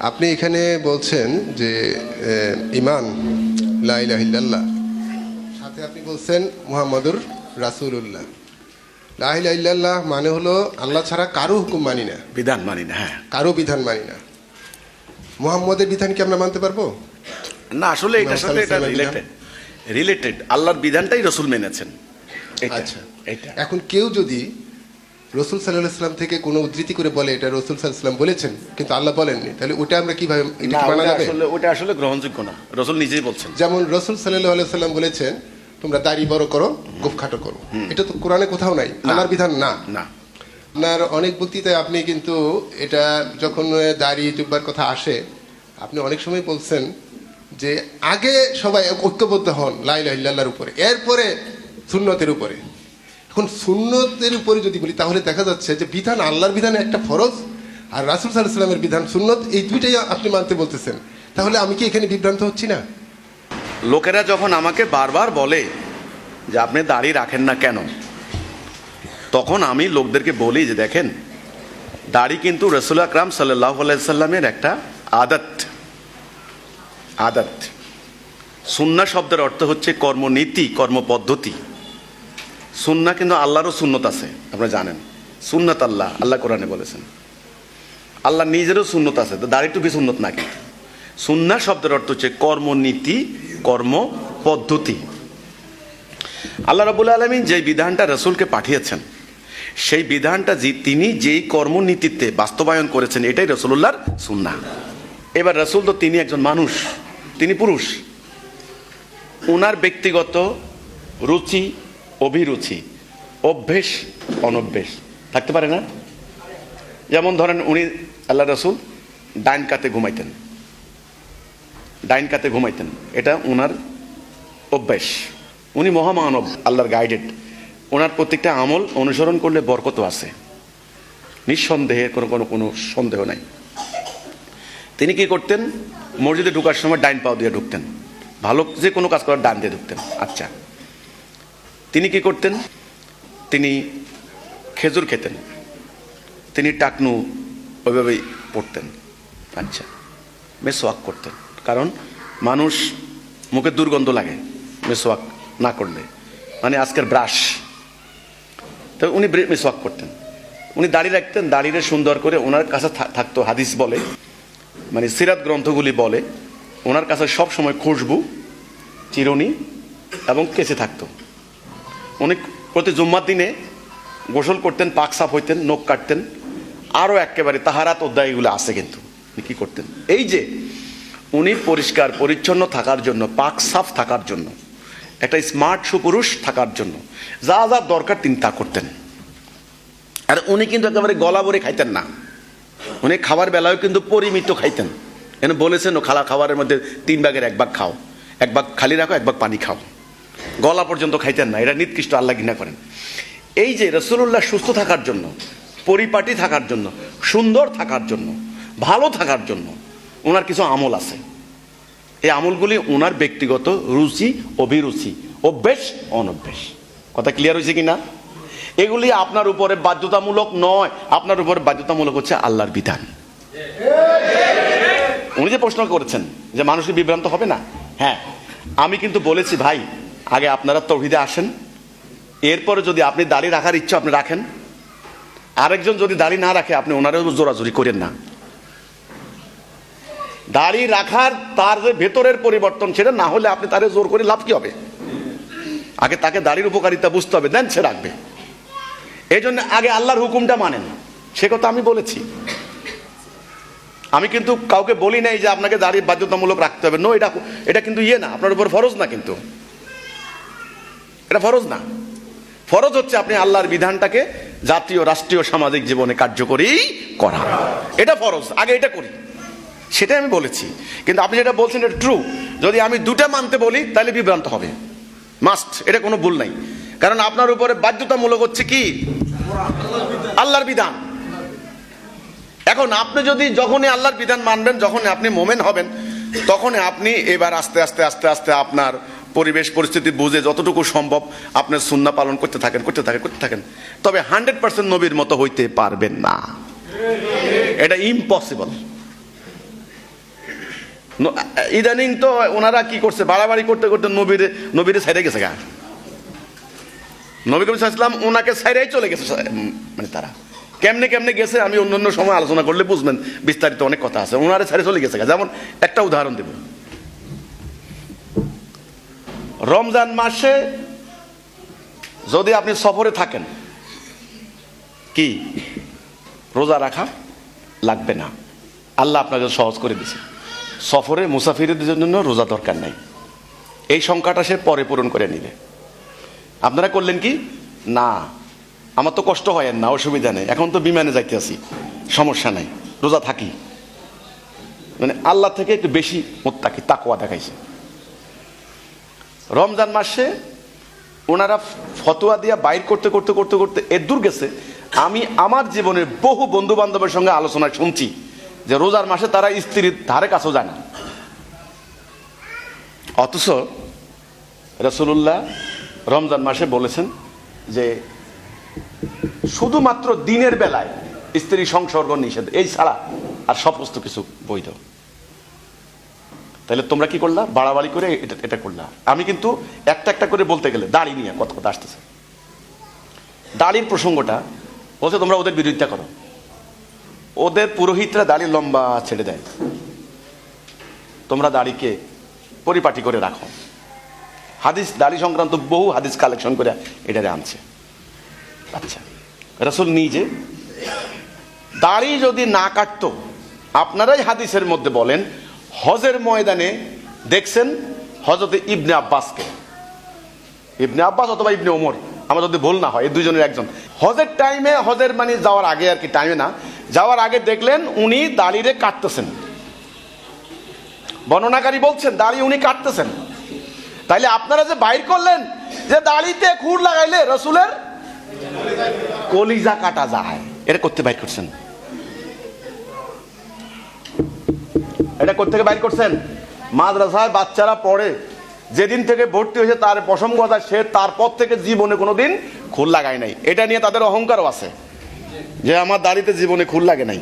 আপনি এখানে বলছেন যে ইমান লাইলাহিল্লাহ সাথে আপনি বলছেন মুহাম্মদুর রাসূলুল্লাহ। লাইলাহিল্লাহ মানে হলো আল্লাহ ছাড়া কারও হুকুম মানি না। বিধান মানি না হ্যাঁ। কারও বিধান মানি না। মোহাম্মদের বিধান কি আমরা মানতে পারব? না আসলে এটার সাথে এটা রিলেটেড রিলেটেড আল্লাহর বিধানটাই রসুল মেনেছেন। এটা আচ্ছা। এটা। এখন কেউ যদি রসুল সাল্লাহ সাল্লাম থেকে কোনো উদ্ধৃতি করে বলে এটা রসুল সাল্লাম বলেছেন কিন্তু আল্লাহ বলেননি। তাহলে ওটা আমরা কীভাবে এটা মানা ওটা যাবে? আসলে ওটা আসলে গ্রহণযোগ্য না। রসুল নিজেই বলছেন। যেমন রসুল সাল্লাহ সাল্লাম বলেছেন তোমরা দাড়ি বড় করো গোফ খাটো করো। এটা তো কোরআনে কোথাও নাই আল্লাহর বিধান না। না। আপনার অনেক বক্তৃতায় আপনি কিন্তু এটা যখন দাড়ি জুব্বার কথা আসে আপনি অনেক সময় বলছেন যে আগে সবাই ঐক্যবদ্ধ হন লাইলাহিল্লাহর উপরে। এরপরে সুন্নতের উপরে। এখন সুন্নতের উপরে যদি বলি, তাহলে দেখা যাচ্ছে যে বিধান, আল্লাহর বিধান একটা ফরজ, আর রাসুল সাল্লাহ সাল্লামের বিধান সুন্নত, এই দুইটাই আপনি মানতে বলতেছেন। তাহলে আমি কি এখানে বিভ্রান্ত হচ্ছি না? লোকেরা যখন আমাকে বারবার বলে যে আপনি দাড়ি রাখেন না কেন, তখন আমি লোকদেরকে বলি যে দেখেন, দাড়ি কিন্তু রসুল আকরাম সাল্লাহ সাল্লামের একটা আদত। আদত। সুন্না শব্দের অর্থ হচ্ছে কর্মনীতি, কর্মপদ্ধতি। সুন্না কিন্তু আল্লাহরও সুন্নত আছে, আপনারা জানেন। সুন্নত আল্লাহ আল্লাহ কোরআনে বলেছেন। আল্লাহ নিজেরও সুন্নত আছে, তো দাড়ি টুপি সুন্নত না কিন্তু। সুন্না শব্দের অর্থ হচ্ছে কর্মনীতি, কর্ম পদ্ধতি। আল্লাহ রাবুল আলমিন যে বিধানটা রসুলকে পাঠিয়েছেন, সেই বিধানটা যে তিনি যেই কর্মনীতিতে বাস্তবায়ন করেছেন, এটাই রসুল্লাহর সুন্না। এবার রসুল তো তিনি একজন মানুষ, তিনি পুরুষ। ওনার ব্যক্তিগত রুচি অভিরুচি, অভ্যেস, অনভ্যেস। থাকতে পারে না? যেমন ধরেন উনি, আল্লাহ রসুল ডাইন কাতে ঘুমাইতেন। ডাইন কাতে ঘুমাইতেন। এটা ওনার অভ্যেস। উনি মহামানব, আল্লাহর গাইডেড ওনার প্রত্যেকটা আমল অনুসরণ করলে বরকত আছে। নিঃসন্দেহে কোনো কোনো কোনো সন্দেহ নাই। তিনি কি করতেন? মসজিদে ঢুকার সময় ডাইন পাও দিয়ে ঢুকতেন। ভালো যে কোনো কাজ করার ডান দিয়ে ঢুকতেন। আচ্ছা। তিনি কি করতেন? তিনি খেজুর খেতেন। তিনি টাকনু ওইভাবেই পড়তেন। আচ্ছা মেসোয়াক করতেন। কারণ মানুষ মুখে দুর্গন্ধ লাগে মেসোয়াক না করলে। মানে আজকের ব্রাশ। তো উনি মেসোয়াক করতেন। উনি দাড়ি রাখতেন দাড়িরে সুন্দর করে ওনার কাছে থাকতো, হাদিস বলে। মানে সিরাত গ্রন্থগুলি বলে। ওনার কাছে সব সময় খুশবু, চিরুনি এবং কেসে থাকতো। প্রতি জুম্মার দিনে গোসল করতেন, পাক সাফ হইতেন, নখ কাটতেন আরও একেবারে তাহারাত অধ্যায়গুলো আছে কিন্তু। কি করতেন? এই যে উনি পরিষ্কার, পরিচ্ছন্ন থাকার জন্য, পাক সাফ থাকার জন্য, একটা স্মার্ট সুপুরুষ থাকার জন্য, যা যা দরকার তিনি তা করতেন। আর উনি কিন্তু একেবারে গলা ভরে খাইতেন না। উনি খাবার বেলায়ও কিন্তু পরিমিত খাইতেন। এনে বলেছেন, ও খালা, খাবারের মধ্যে তিন ভাগের এক ভাগ খাও। এক ভাগ খালি রাখো, এক ভাগ পানি খাও। গলা পর্যন্ত খাইতেন না এটা নিকৃষ্ট, আল্লাহ ঘৃণা করেন। এই যে রসুল্লাহ সুস্থ থাকার জন্য, পরিপাটি থাকার জন্য, সুন্দর থাকার জন্য, ভালো থাকার জন্য ওনার কিছু আমল আছে। এই আমলগুলি ওনার ব্যক্তিগত রুচি, অভিরুচি, অভ্যেস, অনভ্যেস। কথা ক্লিয়ার হয়েছে কি না এগুলি আপনার উপরে বাধ্যতামূলক নয়, আপনার উপরে বাধ্যতামূলক হচ্ছে আল্লাহর বিধান। উনি যে প্রশ্ন করেছেন যে মানুষকে বিভ্রান্ত হবে না? হ্যাঁ আমি কিন্তু বলেছি ভাই আগে আপনারা তৌহিদে আসেন। এরপরে যদি আপনি দাড়ি রাখার ইচ্ছা আপনি রাখেন। আরেকজন যদি দাড়ি না রাখে, আপনি ওনারও জোরাজুরি করেন না। দাড়ি রাখার তার যে ভেতরের পরিবর্তন, সেটা না হলে আপনি তারে জোর করে লাভ কি হবে? আগে তাকে দাড়ির উপকারিতা বুঝতে হবে, দেন সে রাখবে। এই জন্য আগে আল্লাহর হুকুমটা মানেন। সে কথা আমি বলেছি। আমি কিন্তু কাউকে বলি নাই যে আপনাকে দাড়ি বাধ্যতামূলক রাখতে হবে। নো এটা এটা কিন্তু ইয়ে না, আপনার উপর ফরজ না কিন্তু। এটা ফরজ না। ফরজ হচ্ছে আপনি আল্লাহর বিধানটাকে জাতীয়, রাষ্ট্রীয়, সামাজিক জীবনে কার্যকরী করা। এটা ফরজ, আগে এটা করি। সেটাই আমি বলেছি। কিন্তু আপনি যেটা বলছেন এটা ট্রু যদি আমি দুটা মানতে বলি, তাহলে বিভ্রান্ত হবে। মাস্ট এটা কোনো ভুল নাই। কারণ আপনার উপরে বাধ্যতামূলক হচ্ছে কি? আল্লাহর বিধান। এখন আপনি যদি যখনই আল্লাহর বিধান মানবেন, যখনই আপনি মোমেন হবেন, তখনই আপনি এবার আস্তে আস্তে আস্তে আস্তে আপনার পরিবেশ, পরিস্থিতি বুঝে যতটুকু সম্ভব আপনার সুন্না পালন করতে থাকেন করতে থাকেন করতে থাকেন। তবে হান্ড্রেড পার্সেন্ট নবীর মতো হইতে পারবেন না। এটা ইম্পসিবল ইদানিং তো ওনারা কি করছে, বাড়াবাড়ি করতে করতে নবীরে নবীরে সাইডে গেছে গা। নবী ইসলাম ওনাকে ছেড়েই চলে গেছে মানে তারা। কেমনে কেমনে গেছে, আমি অন্য অন্য সময় আলোচনা করলে বুঝবেন। বিস্তারিত অনেক কথা আছে ওনারে ছেড়ে চলে গেছে। যেমন একটা উদাহরণ দেব। রমজান মাসে যদি আপনি সফরে থাকেন, কি? রোজা রাখা লাগবে না। আল্লাহ আপনাকে সহজ করে দিছে। সফরে মুসাফিরদের জন্য রোজা দরকার নাই। এই সংখ্যাটা সে পরে পূরণ করে নিবে। আপনারা করলেন কি? না, আমার তো কষ্ট হয় না, অসুবিধা নেই। এখন তো বিমানে যাইতে আছি, সমস্যা নাই। রোজা থাকি। মানে আল্লাহ থেকে একটু বেশি মোত্তাকি তাকোয়া দেখাইছে। রমজান মাসে ওনারা ফতোয়া দিয়া বাইর করতে করতে করতে করতে এ দূর গেছে। আমি আমার জীবনের বহু বন্ধু বান্ধবের সঙ্গে আলোচনা শুনছি যে রোজার মাসে তারা স্ত্রীর ধারে কাছেও যায় না। অথচ রসুল্লাহ রমজান মাসে বলেছেন যে শুধুমাত্র দিনের বেলায় স্ত্রী সংসর্গ নিষেধ, এই ছাড়া আর সমস্ত কিছু বৈধ। তাহলে তোমরা কি করলা? বাড়াবাড়ি করে এটা এটা করলা। আমি কিন্তু একটা একটা করে বলতে গেলে, দাড়ি নিয়ে কত কথা আসতেছে। দাড়ির প্রসঙ্গটা, বলছে, তোমরা ওদের বিরোধিতা করো। ওদের পুরোহিতরা দাড়ি লম্বা ছেড়ে দেয়। তোমরা দাড়িকে পরিপাটি করে রাখো। হাদিস, দাড়ি সংক্রান্ত বহু হাদিস কালেকশন করে এটারে আনছে। আচ্ছা রসুল নিজে দাড়ি যদি না কাটতো, আপনারাই হাদিসের মধ্যে বলেন হজের ময়দানে দেখছেন হজরতে ইবনে আব্বাসকে। ইবনে আব্বাস অথবা ইবনে ওমর আমার যদি ভুল না হয়, এই দুজনের একজন। হজের টাইমে হজের মানে যাওয়ার আগে আর কি টাইমে না, যাওয়ার আগে দেখলেন উনি দাড়িরে কাটতেছেন। বর্ণনাকারী বলছেন, দাড়ি উনি কাটতেছেন। তাইলে আপনারা যে বাইর করলেন, যে দাড়িতে খুর লাগাইলে রসুলের কলিজা কাটা যায়। এটা করতে বাইর করছেন। এটা কোথেকে বাইর করছেন? মাদ্রাসায় বাচ্চারা পড়ে। যেদিন থেকে ভর্তি হয়েছে তার প্রসঙ্গ কথা, সে তারপর থেকে জীবনে কোনোদিন খুল লাগায় নাই। এটা নিয়ে তাদের অহংকারও আছে যে আমার দাড়িতে জীবনে খুল লাগে নাই।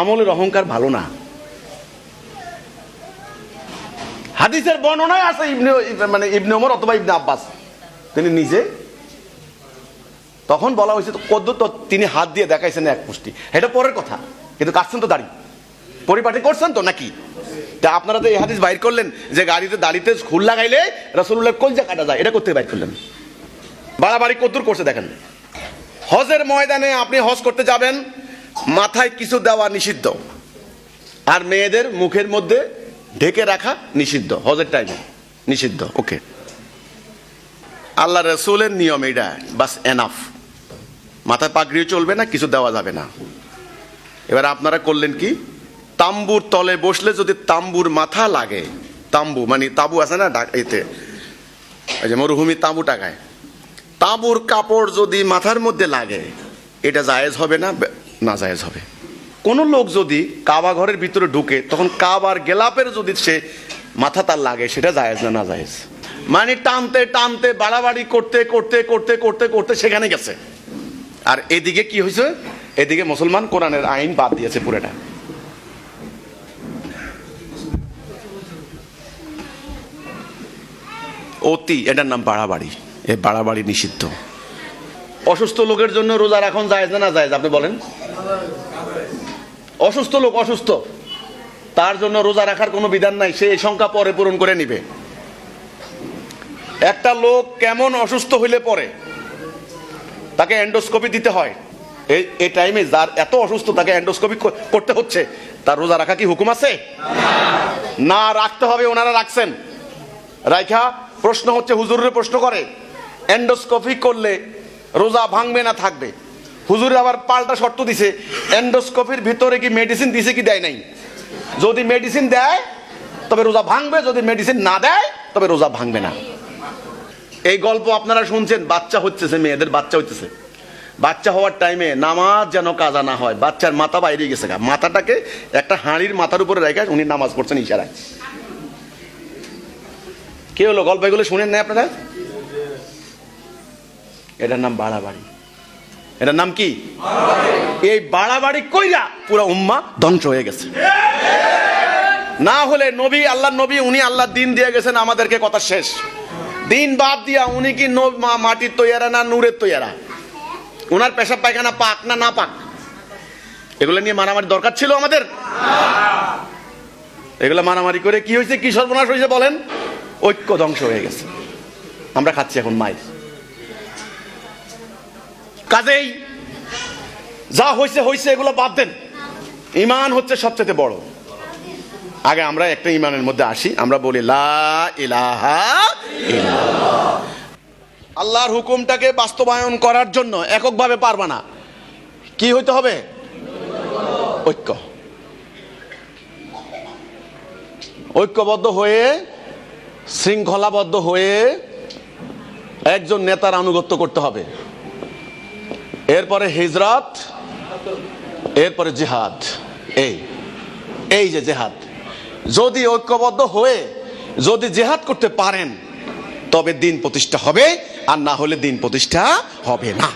আমলের অহংকার ভালো না। হাদিসের বর্ণনায় আছে ইবনে মানে ইবনে ওমর অথবা ইবনে আব্বাস। তিনি নিজে তখন বলা হয়েছে তো কদ্দুর তো তিনি হাত দিয়ে দেখাইছেন এক পুষ্টি এটা পরের কথা। কিন্তু কাটছেন তো দাড়ি। পরিপাটি করছেন তো নাকি? তা আপনারা তো এই হাদিস বাইর করলেন যে গাড়িতে দাড়িতে খুল লাগাইলে রসুল্লাহ কলজা কাটা যায়। এটা করতে বাইর করলেন। বাড়াবাড়ি কদ্দুর করছে দেখেন। হজের ময়দানে আপনি হজ করতে যাবেন, মাথায় কিছু দেওয়া নিষিদ্ধ। আর মেয়েদের মুখের মধ্যে ঢেকে রাখা নিষিদ্ধ। হজের টাইমে নিষিদ্ধ। ওকে। আল্লাহ রসুলের নিয়ম এটা বাস এনাফ মাথায় পাগড়িও চলবে না, কিছু দেওয়া যাবে না। এবার আপনারা করলেন কি? তাম্বুর তলে বসলে যদি তাম্বুর মাথা লাগে, তাম্বু মানে তাবু আছে না এতে ওই যে মরুভূমি তাঁবু টাকায়, তাঁবুর কাপড় যদি মাথার মধ্যে লাগে, এটা জায়েজ হবে না না জায়েজ হবে? কোনো লোক যদি কাবা ঘরের ভিতরে ঢুকে, তখন কাবার গেলাপের যদি সে মাথা তার লাগে, সেটা জায়েজ না না জায়েজ? মানে টানতে টানতে, বাড়াবাড়ি করতে করতে করতে করতে করতে সেখানে গেছে। আর এদিকে কি হয়েছে? এদিকে মুসলমান কোরআনের আইন বাদ দিয়েছে পুরোটা। অতি, এটার নাম বাড়াবাড়ি। এ বাড়াবাড়ি নিষিদ্ধ। অসুস্থ লোকের জন্য রোজা এখন যায় না না যায় আপনি বলেন? অসুস্থ লোক অসুস্থ, তার জন্য রোজা রাখার কোনো বিধান নাই, সে এই সংখ্যা পরে পূরণ করে নিবে। একটা লোক কেমন অসুস্থ হইলে পরে, তাকে এন্ডোস্কোপি দিতে হয়। এই এই টাইমে যার এত অসুস্থ তাকে এন্ডোস্কোপি করতে হচ্ছে, তার রোজা রাখা কি হুকুম আছে? না রাখতে হবে, ওনারা রাখছেন। রাইখা, প্রশ্ন হচ্ছে, হুজুরের প্রশ্ন করে এন্ডোস্কোপি করলে রোজা ভাঙবে না থাকবে? হুজুরে আবার পাল্টা শর্ত দিছে এন্ডোস্কোপির ভিতরে কি মেডিসিন দিছে কি দেয় নাই? যদি মেডিসিন দেয়, তবে রোজা ভাঙবে, যদি মেডিসিন না দেয়, তবে রোজা ভাঙবে না। এই গল্প আপনারা শুনছেন, বাচ্চা হচ্ছে মেয়েদের বাচ্চা হচ্ছে বাচ্চা হওয়ার টাইমে নামাজ যেন কাজা না হয়, বাচ্চার মাথা বাইরে গেছে। মাথাটাকে একটা হাঁড়ির মাথার উপরে রেখে উনি নামাজ পড়ছেন ইশারায়। কে হলো গল্প এগুলো শুনেন না আপনারা? এটার নাম বাড়াবাড়ি। এটার নাম কি? এই বাড়াবাড়ি কইরা পুরো উম্মা ধ্বংস হয়ে গেছে। না হলে নবী আল্লাহ নবী, উনি আল্লাহ দিন দিয়ে গেছেন, আমাদেরকে কথা শেষ। দিন বাদ দিয়া উনি কি মাটির তৈয়ারা না নূরের তৈয়ারা? উনার পেশাব পায়খানা পাক না না পাক? এগুলো নিয়ে মারামারি দরকার ছিল আমাদের? এগুলো মারামারি করে কি হয়েছে, কি সর্বনাশ হয়েছে বলেন? ঐক্য ধ্বংস হয়ে গেছে। আমরা খাচ্ছি এখন মাইর। কাজেই যা হয়েছে হয়েছে, এগুলো বাদ দেন। ইমান হচ্ছে সবচেয়ে বড়। আগে আমরা একটা ইমানের মধ্যে আসি, আমরা বলি লা ইলাহা ইল্লাল্লাহ। আল্লাহর হুকুমটাকে বাস্তবায়ন করার জন্য এককভাবে পারবা না। কি হইতে হবে? ঐক্য। ঐক্যবদ্ধ হয়ে, শৃঙ্খলাবদ্ধ হয়ে একজন নেতার আনুগত্য করতে হবে। এরপরে হিজরত, এরপরে জেহাদ। এই এই যে জেহাদ। যদি ঐক্যবদ্ধ হয়ে, যদি জেহাদ করতে পারেন তবে দিন প্রতিষ্ঠা হবে আর না হলে দিন প্রতিষ্ঠা হবে না।